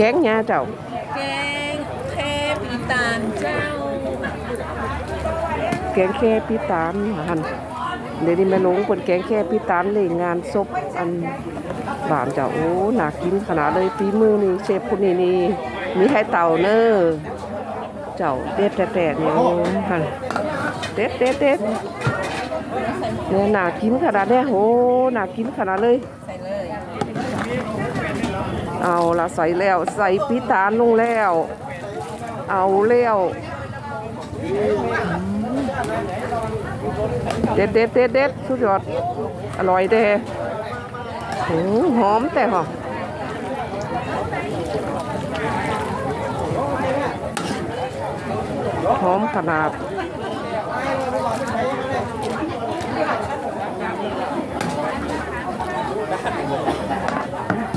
แกงหญ้าเจ้า แกงแค่ปีตาลเจ้า แกงแค่พี่ตาลหันเดี๋ยวนี้แม่ลงคนแกงแค่พี่ตาลเลยงานศพอันบานเจ้าโอ้หนากินขนาดเลยฝีมือนี่เชฟคนนี้นี่มีไข่เต่าเนอเจ้าเด็ดแต่ๆนี่โอ้หันเด็ดเด็ดเด็ดเนี่ยหนากินขนาดเนี้ยโอ้หนากินขนาดเลยใส่ เอาละใส่แล้ว ใส่พี่ตาลลงแล้ว เอาแล้วเด็ดเด็ดเด็ดเด็ดสุดยอด อร่อยเด้โอ้หอมแต่หอมหอมขนาด